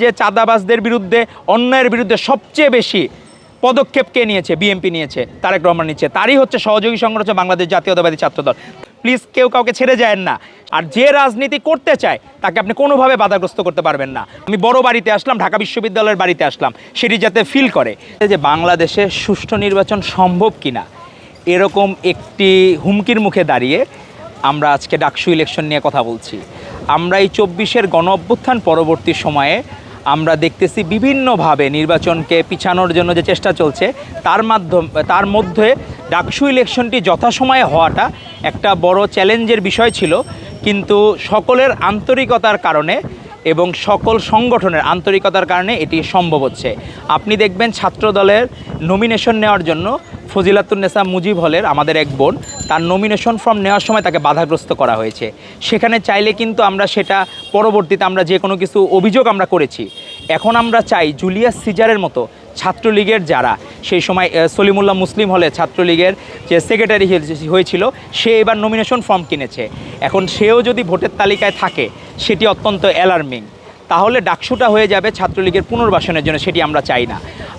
যে চাঁদাবাজদের বিরুদ্ধে, অন্যায়ের বিরুদ্ধে সবচেয়ে বেশি পদক্ষেপ কে নিয়েছে? বিএনপি নিয়েছে, তারেক রহমান নিচ্ছে তারই হচ্ছে সহযোগী সংগঠন বাংলাদেশ জাতীয়তাবাদী ছাত্রদল। প্লিজ কেউ কাউকে ছেড়ে যায় না। আর যে রাজনীতি করতে চায়, তাকে আপনি কোনোভাবে বাধাগ্রস্ত করতে পারবেন না। আমি বড় বাড়িতে আসলাম, ঢাকা বিশ্ববিদ্যালয়ের বাড়িতে আসলাম। সেটি যাতে ফিল করে যে বাংলাদেশে সুষ্ঠু নির্বাচন সম্ভব কিনা। এরকম একটি হুমকির মুখে দাঁড়িয়ে আমরা আজকে ডাকসু ইলেকশন নিয়ে কথা বলছি। আমরা এই চব্বিশের গণ অভ্যুত্থান পরবর্তী সময়ে আমরা দেখতেছি বিভিন্নভাবে নির্বাচনকে পিছানোর জন্য যে চেষ্টা চলছে, তার মাধ্যম, তার মধ্যে ডাকসু ইলেকশনটি যথাসময়ে হওয়াটা একটা বড় চ্যালেঞ্জের বিষয় ছিল। কিন্তু সকলের আন্তরিকতার কারণে এবং সকল সংগঠনের আন্তরিকতার কারণে এটি সম্ভব হচ্ছে। আপনি দেখবেন ছাত্র দলের নমিনেশন নেওয়ার জন্য ফজিলাতুন্নেসা মুজিব হলের আমাদের এক বোন, তার নমিনেশন ফর্ম নেওয়ার সময় তাকে বাধাগ্রস্ত করা হয়েছে। সেখানে চাইলে কিন্তু আমরা সেটা পরবর্তীতে আমরা যে কোনো কিছু অভিযোগ আমরা করেছি। এখন আমরা চাই জুলিয়াস সিজারের মতো ছাত্রলীগের যারা, সেই সময় সলিমুল্লাহ মুসলিম হলে ছাত্রলীগের যে সেক্রেটারি হয়েছিল, সে এবার নমিনেশন ফর্ম কিনেছে। এখন সেও যদি ভোটের তালিকায় থাকে, সেটি অত্যন্ত অ্যালার্মিং তাহলে ডাকসুটা হয়ে যাবে ছাত্রলীগের পুনর্বাসনের জন্য, সেটি আমরা চাই না।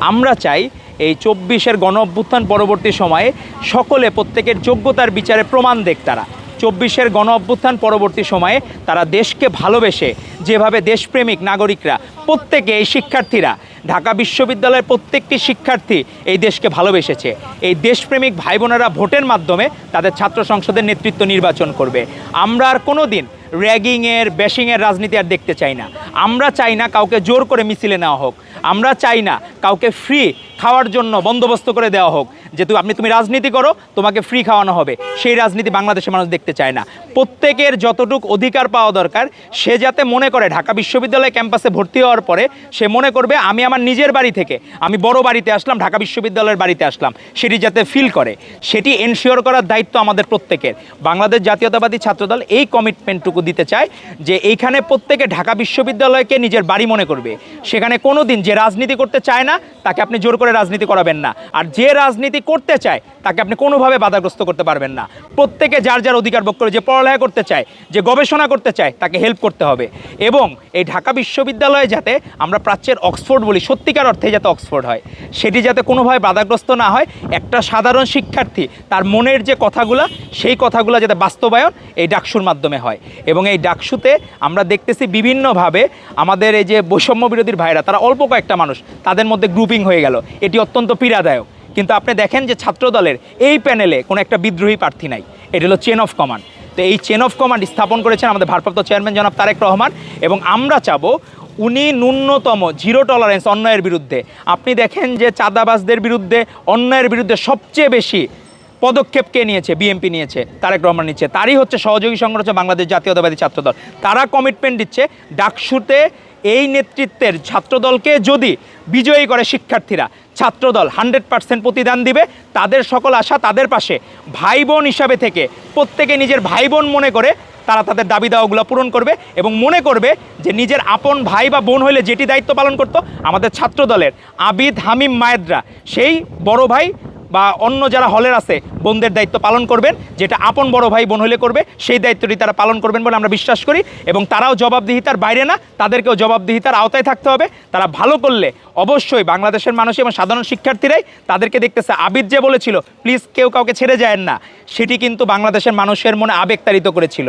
আমরা চাই এই চব্বিশের গণ অভ্যুত্থান পরবর্তী সময়ে সকলে প্রত্যেকের যোগ্যতার বিচারে প্রমাণ দেখ তারা। চব্বিশের গণ অভ্যুত্থান পরবর্তী সময়ে তারা দেশকে ভালোবেসে যেভাবে দেশপ্রেমিক নাগরিকরা, প্রত্যেকে এই শিক্ষার্থীরা, ঢাকা বিশ্ববিদ্যালয়ের প্রত্যেকটি শিক্ষার্থী এই দেশকে ভালোবেসেছে। এই দেশপ্রেমিক ভাই বোনেরা ভোটের মাধ্যমে তাদের ছাত্র সংসদের নেতৃত্ব নির্বাচন করবে। আমরা আর কোনো দিন র্যাগিংয়ের, ব্যাশিংয়ের রাজনীতি আর দেখতে চাই না। আমরা চাই না কাউকে জোর করে মিছিলে নেওয়া হোক। আমরা চাই না কাউকে ফ্রি খাওয়ার জন্য বন্দোবস্ত করে দেওয়া হোক। যে তুমি আপনি, তুমি রাজনীতি করো, তোমাকে ফ্রি খাওয়ানো হবে। সেই রাজনীতি বাংলাদেশের মানুষ দেখতে চায় না। প্রত্যেকের যতটুক অধিকার পাওয়া দরকার, সে যাতে মনে করে ঢাকা বিশ্ববিদ্যালয় ক্যাম্পাসে ভর্তি হওয়ার পরে সে মনে করবে, আমি আমার নিজের বাড়ি থেকে, আমি বড় বাড়িতে আসলাম, ঢাকা বিশ্ববিদ্যালয়ের বাড়িতে আসলাম। সেটি যাতে ফিল করে। সেটি এনশিওর করার দায়িত্ব আমাদের প্রত্যেকের। বাংলাদেশ জাতীয়তাবাদী ছাত্রদল এই কমিটমেন্টটুকু দিতে চায় যে এইখানে প্রত্যেকে ঢাকা বিশ্ববিদ্যালয়কে নিজের বাড়ি মনে করবে। সেখানে কোনো দিন যে রাজনীতি করতে চায় না, তাকে আপনি জোর করে রাজনীতি করাবেন না। আর যে রাজনীতি করতে চায়, তাকে আপনি কোনোভাবে বাধাগ্রস্ত করতে পারবেন না। প্রত্যেকে যার যার অধিকার ভোগ করে যে পড়ালেখা করতে চায়, যে গবেষণা করতে চায়, তাকে হেল্প করতে হবে। এবং এই ঢাকা বিশ্ববিদ্যালয়ে যাতে আমরা প্রাচ্যের অক্সফোর্ড বলি, সত্যিকার অর্থে যাতে অক্সফোর্ড হয়, সেটি যাতে কোনোভাবে বাধাগ্রস্ত না হয়, একটা সাধারণ শিক্ষার্থী, তার মনের যে কথাগুলো, সেই কথাগুলো যাতে বাস্তবায়ন এই ডাকসুর মাধ্যমে হয়। এবং এই ডাকসুতে আমরা দেখতেছি বিভিন্নভাবে আমাদের এই যে বৈষম্য বিরোধীর ভাইরা, তারা অল্প কয়েকটা মানুষ, তাদের মধ্যে গ্রুপিং হয়ে গেল। এটি অত্যন্ত পীড়াদায়ক। কিন্তু আপনি দেখেন যে ছাত্রদলের এই প্যানেলে কোনো একটা বিদ্রোহী প্রার্থী নাই। এটি হলো চেন অফ কমান্ড তো এই চেন অফ কমান্ড স্থাপন করেছেন আমাদের ভারপ্রাপ্ত চেয়ারম্যান জনাব তারেক রহমান এবং আমরা চাবো উনি ন্যূনতম জিরো টলারেন্স অন্যায়ের বিরুদ্ধে। আপনি দেখেন যে চাঁদাবাজদের বিরুদ্ধে, অন্যায়ের বিরুদ্ধে সবচেয়ে বেশি পদক্ষেপ কে নিয়েছে? বিএনপি নিয়েছে, তারেক রহমান নিচ্ছে তারই হচ্ছে সহযোগী সংগঠন বাংলাদেশ জাতীয়তাবাদী ছাত্রদল। তারা কমিটমেন্ট দিচ্ছে, ডাকসুতে এই নেতৃত্বের ছাত্রদলকে যদি বিজয়ী করে শিক্ষার্থীরা, ছাত্রদল হান্ড্রেড পার্সেন্ট প্রতিদান দিবে, তাদের সকল আশা তাদের পাশে ভাই বোন হিসাবে থেকে প্রত্যেকে নিজের ভাই বোন মনে করে তারা তাদের দাবি দাওয়াগুলো পূরণ করবে এবং মনে করবে যে নিজের আপন ভাই বা বোন হলে যেটি দায়িত্ব পালন করত আমাদের ছাত্রদলের আবিদ হামিম মায়েদরা, সেই বড় ভাই বা অন্য যারা হলের আছে, বোনদের দায়িত্ব পালন করবেন, যেটা আপন বড় ভাই বোন হলে করবে, সেই দায়িত্বটি তারা পালন করবেন বলে আমরা বিশ্বাস করি এবং তারাও জবাবদিহিতার বাইরে না, তাদেরকেও জবাবদিহিতার আওতায় থাকতে হবে। তারা ভালো করলে অবশ্যই বাংলাদেশের মানুষ এবং সাধারণ শিক্ষার্থীরাই তাদেরকে দেখতেছে। আবিদ যে বলেছিল, প্লিজ কেউ কাউকে ছেড়ে যায় না। সেটি কিন্তু বাংলাদেশের মানুষের মনে আবেগতাড়িত করেছিল।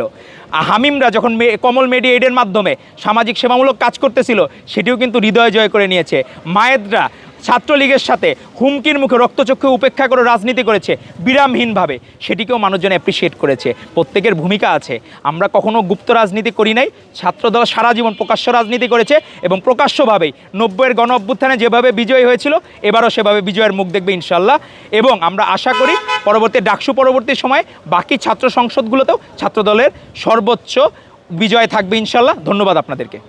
আর হামিমরা যখন কমল মেডি এইডের মাধ্যমে সামাজিক সেবামূলক কাজ করতেছিল, সেটিও কিন্তু হৃদয় জয় করে নিয়েছে। মায়েদরা ছাত্রলীগের সাথে হুমকির মুখে রক্তচক্ষু উপেক্ষা করে রাজনীতি করেছে বিরামহীনভাবে। সেটিকেও মানুষজন অ্যাপ্রিসিয়েট করেছে। প্রত্যেকের ভূমিকা আছে। আমরা কখনো গুপ্ত রাজনীতি করি নাই, ছাত্রদল সারা জীবন প্রকাশ্য রাজনীতি করেছে এবং প্রকাশ্যভাবেই নব্বইয়ের গণ অভ্যুত্থানে যেভাবে বিজয়ী হয়েছিল, এবারও সেভাবে বিজয়ের মুখ দেখবে ইনশাল্লাহ এবং আমরা আশা করি পরবর্তী ডাকসু পরবর্তী সময়ে বাকি ছাত্র সংসদগুলোতেও ছাত্রদলের সর্বোচ্চ বিজয় থাকবে ইনশাল্লাহ ধন্যবাদ আপনাদেরকে।